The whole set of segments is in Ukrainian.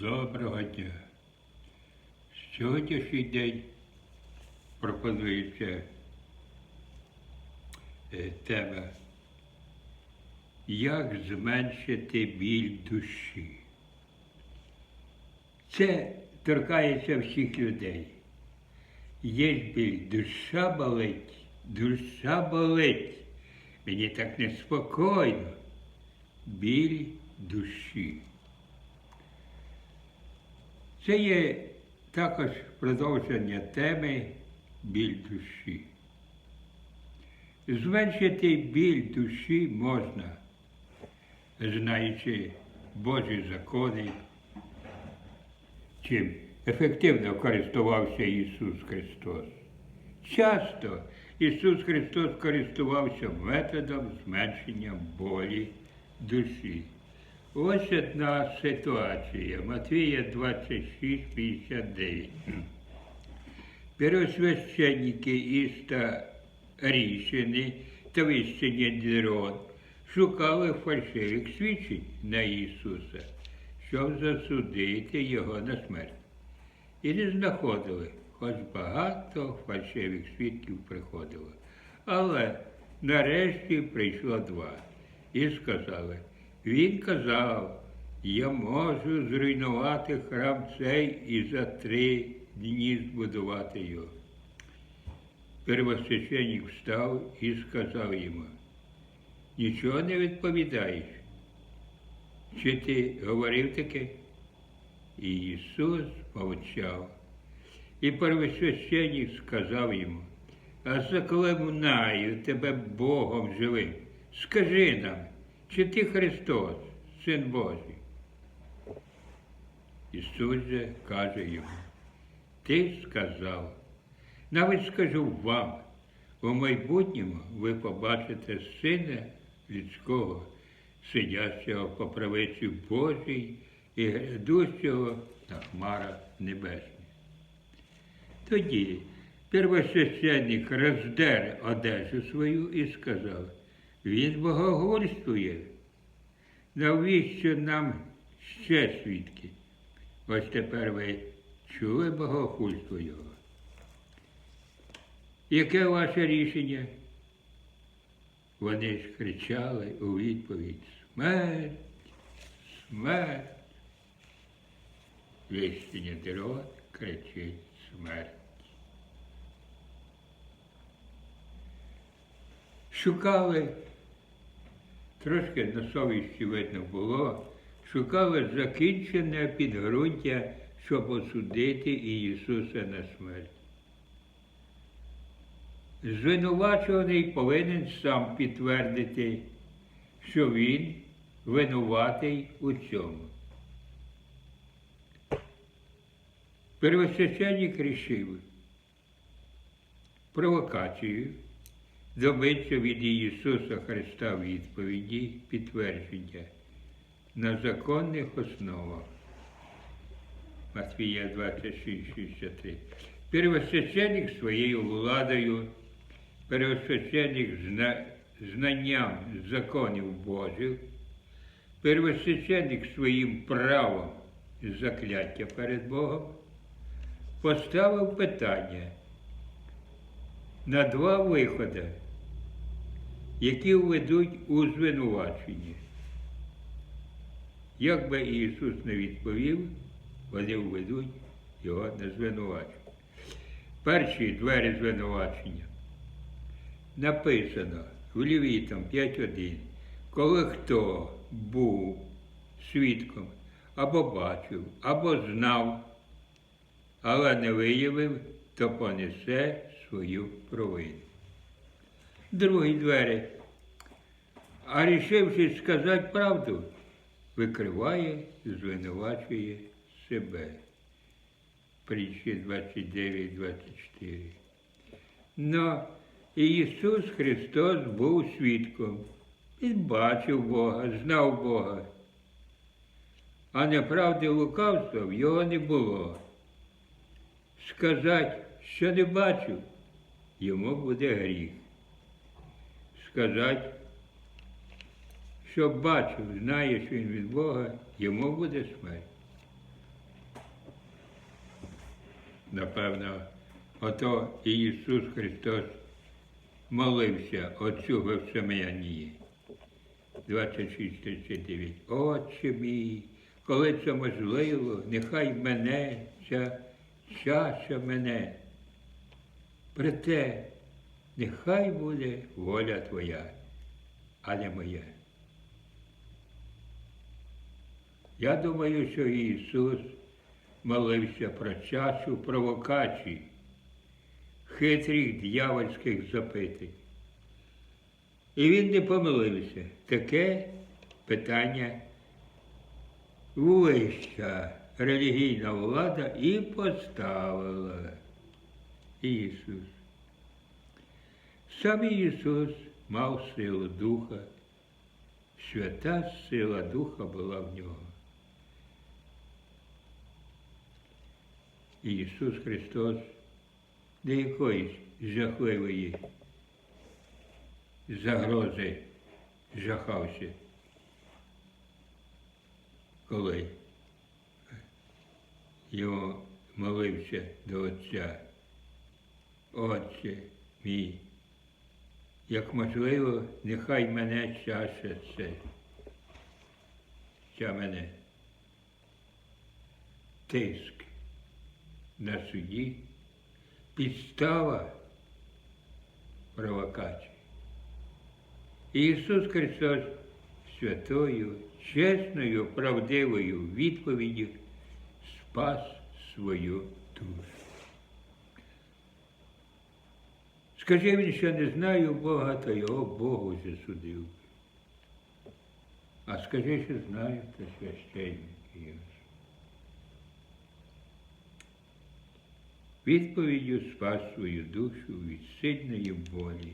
Доброго дня. Сьогоднішній день пропонується е, тема Як зменшити біль душі. Це торкається всіх людей. Є біль, душа болить, душа болить. Мені так неспокійно. Біль душі. Це є також продовження теми біль душі. Зменшити біль душі можна, знаючи Божі закони, чим ефективно користувався Ісус Христос. Часто Ісус Христос користувався методом зменшення болі душі. Ось одна ситуація. Матвія 26, 59. Первосвященники і старішини та вищення народ шукали фальшивих свідчень на Ісуса, щоб засудити Його на смерть. І не знаходили, хоч багато фальшивих свідків приходило. Але нарешті прийшло два і сказали, він казав, я можу зруйнувати храм цей і за три дні збудувати його. Первосвященник встав і сказав йому, нічого не відповідаєш. Чи ти говорив таке? І Ісус мовчав. І первосвященник сказав йому, а заклинаю тебе Богом живим. Скажи нам, чи ти Христос, Син Божий? Ісус же каже йому, ти сказав, навіть скажу вам, у майбутньому ви побачите Сина людського, сидящого по правиці Божій і грядущого на хмарах небесних. Тоді первосвященник роздер одежу свою і сказав, він богогульствує. Навіщо нам ще свідки? Ось тепер ви чули богохульство його. Яке ваше рішення? Вони ж кричали у відповідь Смерть, смерть. Вищення дорог кричить смерть. Шукали, трошки на совісті видно було, шукали закінчене підґрунтя, щоб осудити Ісуса на смерть. Звинувачуваний повинен сам підтвердити, що він винуватий у цьому. Первосвященник рішив провокацію добиться від Ісуса Христа відповіді підтвердження на законних основах. Матвія 26, 63. Первосвященник своєю владою, первосвященник зна, знанням законів Божих, первосвященник своїм правом закляття перед Богом поставив питання на два виходи, які введуть у звинувачення. Як би Ісус не відповів, вони введуть його на звинувачення. Перші двері звинувачення. Написано в Лівітам 5.1, коли хто був свідком або бачив, або знав, але не виявив, то понесе свою провину. Другі двері. А рішивши сказати правду, викриває і звинувачує себе. Притчі 29-24. Но Ісус Христос був свідком. Він бачив Бога, знав Бога. А неправди лукавства в його не було. Сказати, що не бачив, йому буде гріх. Сказати, що бачив, знає, що він від Бога, йому буде смерть. напевно, ото і Ісус Христос молився Отцю Гевсимеянії. 26.39. Отче мій, коли це можливо, нехай мене ця чаша мене. Проте, нехай буде воля Твоя, а не моя. Я думаю, що Ісус молився про часу провокацій, хитрих дьявольських запитань. І він не помилився. Таке питання вища релігійна влада і поставила Ісус. Сам Ісус мав силу Духа, свята сила Духа була в нього. Ісус Христос до якоїсь жахливої загрози жахався, коли його молився до Отця. Отче мій, як можливо, нехай мене чаша це, ця мене тиск на суді, підстава провокації. Ісус Христос святою, чесною, правдивою відповіддю спас свою душу. Скажи він, що не знаю Бога, то його Богу засудив. А скажи, що знаю, то священник його. Відповіддю спас свою душу від сильної болі.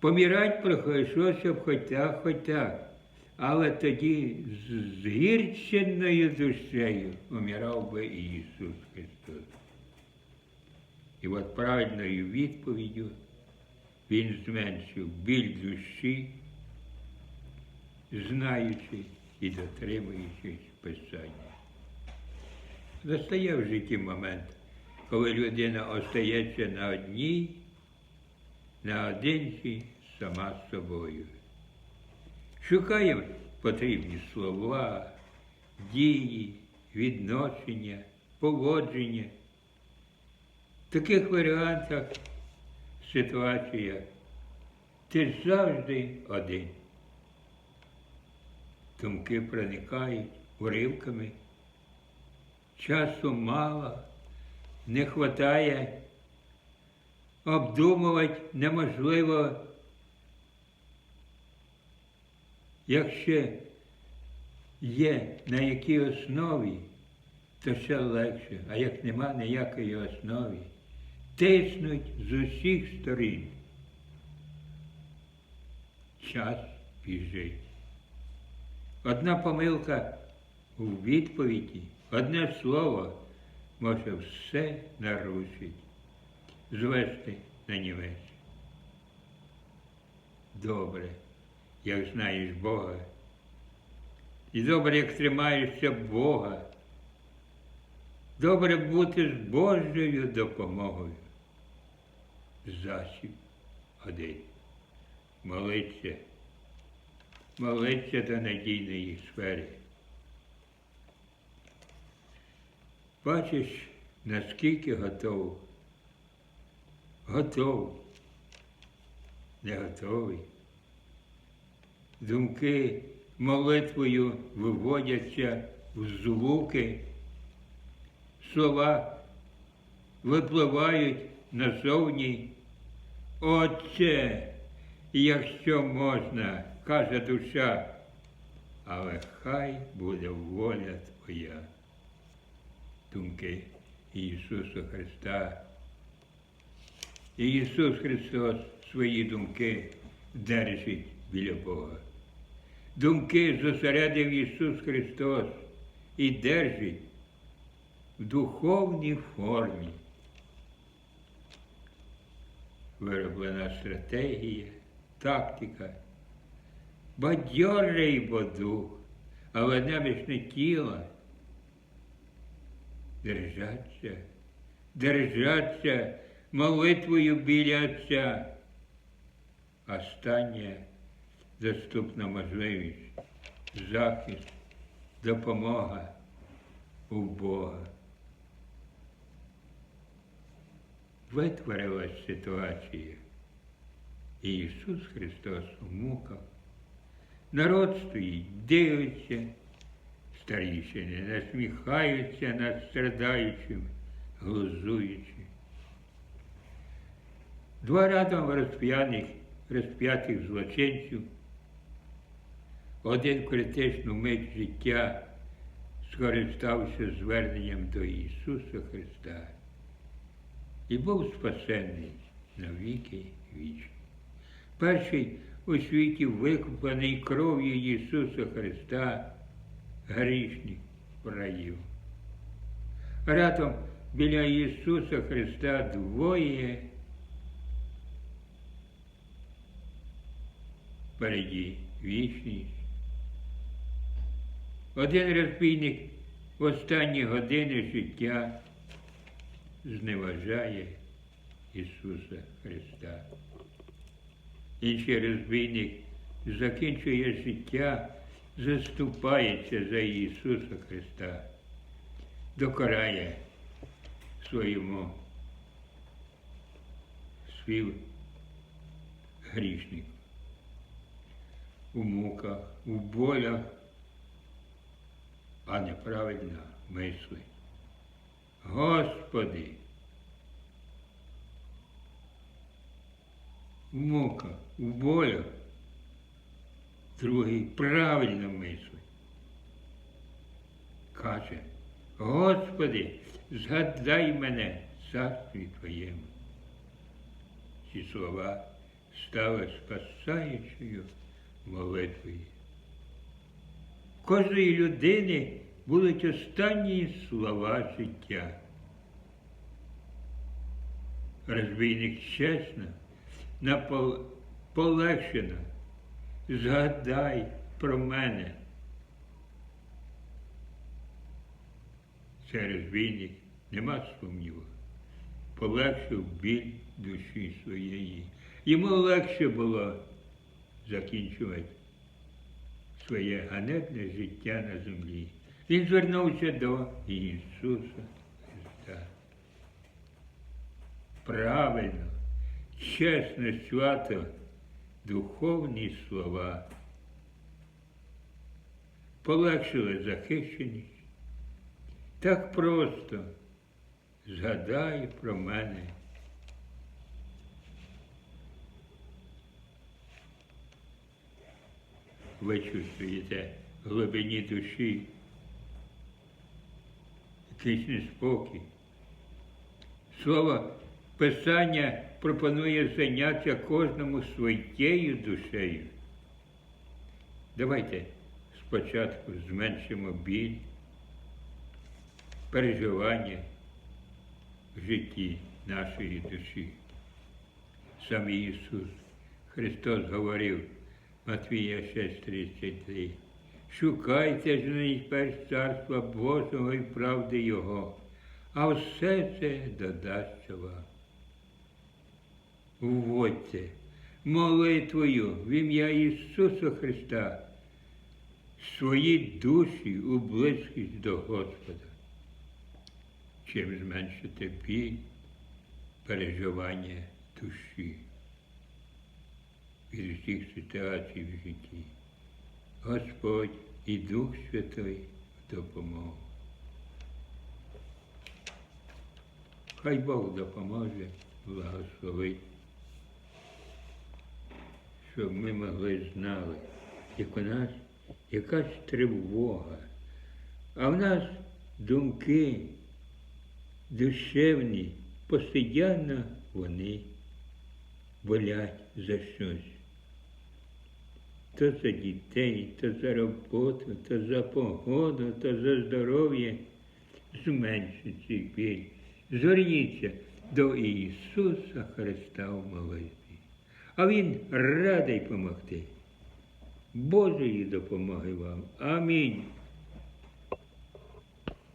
Помирать прийшлося б хоч так. Але тоді з згірченою душею умирав би Ісус Христос. І от правильною відповіддю Він зменшив біль душі, знаючи і дотримуючись Писання. Настає в житті момент, коли людина остається на одній, наодинці сама з собою. Шукає потрібні слова, дії, відношення, поводження. Таких варіантах ситуація ти завжди один. Думки проникають уривками, часу мало, не вистачає, обдумувати неможливо. Якщо є на якій основі, то ще легше, а як нема ніякої основи, тиснуть з усіх сторін. Час біжить. Одна помилка у відповіді, одне слово може все нарушити, звести на нівець. Добре як знаєш Бога. І добре, як тримаєшся Бога. Добре бути з Божою допомогою. Засіб один. Молиться. Молиться до надійної сфери. Бачиш, наскільки готов. Готов. Не готовий думки молитвою виводяться в звуки, слова випливають назовні. Отче, якщо можна, каже душа, але хай буде воля Твоя. Думки Ісуса Христа. І Ісус Христос свої думки держить біля Бога думки зосередив Ісус Христос і держить в духовній формі. Вироблена стратегія, тактика, бадьорий бо дух, але немічне тіло. держаться, держаться молитвою біля Отця. Остання доступна можливість, захист, допомога у Бога. Витворилась ситуація. І Ісус Христос у муках. Народ стоїть, дивиться, старішини насміхаються над страдаючим, глузуючи. Два рядом розп'яних, розп'ятих злочинців, один критичну мить життя скористався зверненням до Ісуса Христа і був спасений на віки вічні. Перший у світі викупаний кров'ю Ісуса Христа, грішник в раю. Рядом біля Ісуса Христа двоє впереді вічність. Один розбійник в останні години життя зневажає Ісуса Христа. Інший розбійник закінчує життя, заступається за Ісуса Христа, докорає своєму свій грішнику у муках, у болях, а неправильно мислить. Господи, в муках, у болях, другий правильно мислить. Каже, Господи, згадай мене в царстві Твоєму. Ці слова стали спасаючою молитвою. Кожної людини будуть останні слова життя. Розбійник чесно, напол... полегшено, згадай про мене. Це розбійник, нема сумніву, полегшив біль душі своєї. Йому легше було закінчувати своє ганебне життя на землі. Він звернувся до Ісуса Христа. Правильно, чесно, свято, духовні слова. Полегшили захищеність. Так просто згадай про мене. ви чувствуєте в глибині душі якийсь неспокій. Слово Писання пропонує зайнятися кожному своєю душею. Давайте спочатку зменшимо біль, переживання в житті нашої душі. Сам Ісус Христос говорив. Матвія 6,33. Шукайте ж найперш царства Божого і правди Його, а все це додасться вам. Вводьте молитвою в ім'я Ісуса Христа свої душі у близькість до Господа. Чим зменшити біль, переживання душі від усіх ситуацій в житті. Господь і Дух Святий в. Хай Бог допоможе, благословить, щоб ми могли знали, як у нас якась тривога, а в нас думки душевні, постійно вони болять за щось то за дітей, то за роботу, то за погоду, то за здоров'я. Зменшить цей біль. Зверніться до Ісуса Христа в молитві. А Він радий помогти. Божої допомоги вам. Амінь.